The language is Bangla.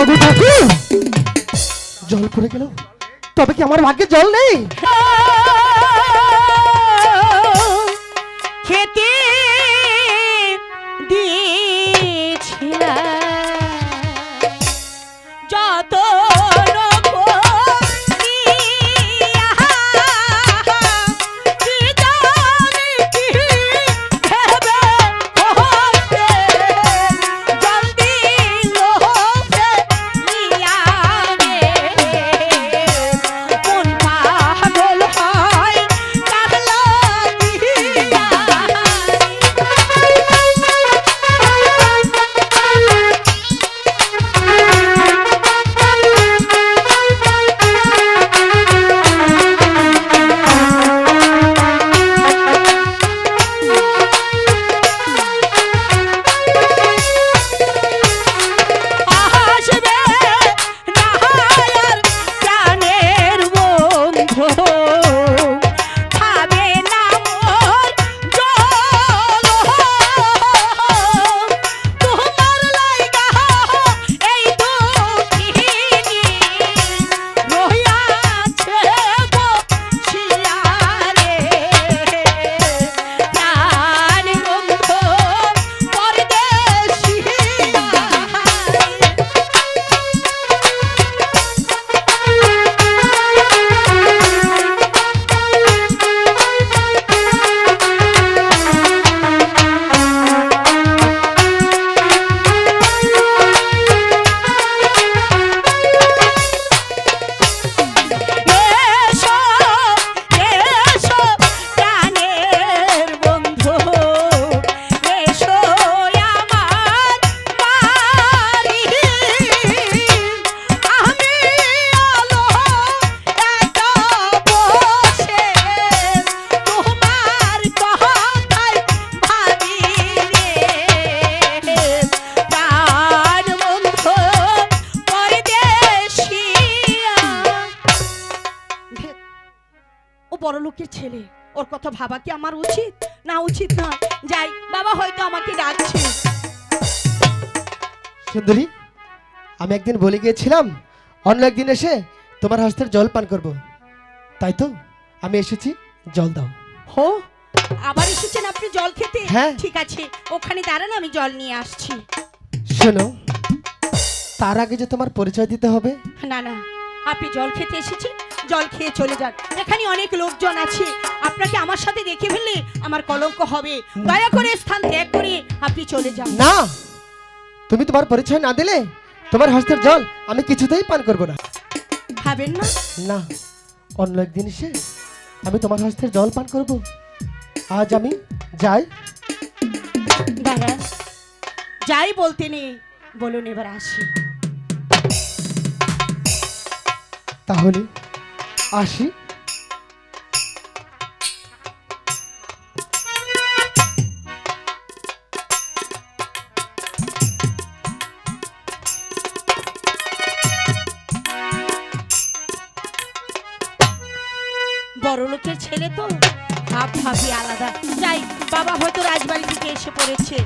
ওগো ঠাকুর। জল পড়ে গেল। তবে কি আমার ভাগ্যে জল নেই? খেতে ছোট বড় লোকের ছেলে। ওর কথা ভাবা কি আমার উচিত? না উচিত না। যাই বাবা হয়তো আমাকে ডাকছে। সুন্দরী আমি একদিন বলে গিয়েছিলাম অন্য একদিন এসে তোমার হস্তের জল পান করব। তাই তো আমি এসেছি জল দাও। হো আবার এসেছেন আপনি জল খেতে? হ্যাঁ। ঠিক আছে ওখানে দাঁড়ান আমি জল নিয়ে আসছি। শোনো তার আগে যে তোমার পরিচয় দিতে হবে। না না আপনি জল খেতে এসেছেন? জল খেয়ে চলে যান। এখানে অনেক লোকজন আছে। আপনাকে আমার সাথে দেখে ফেললে আমার কলঙ্ক হবে। দয়া করে স্থান ত্যাগ করে আপনি চলে যান। না! তুমি তোমার পরিচয় না দিলে তোমার হস্তের জল আমি কিছুতেই পান করব না। খাবেন না? না অন্য একদিন এসে আমি তোমার হস্তের জল পান করব। আজ আমি যাই। দাদা যাই বলতে নেই বলুন এবার আসি। তাহলে আসি। বড় লোকের ছেলে তো। ভাব ভাবি আলাদা। যাই, বাবা হয়তো রাজবাড়ি থেকে এসে পড়েছে।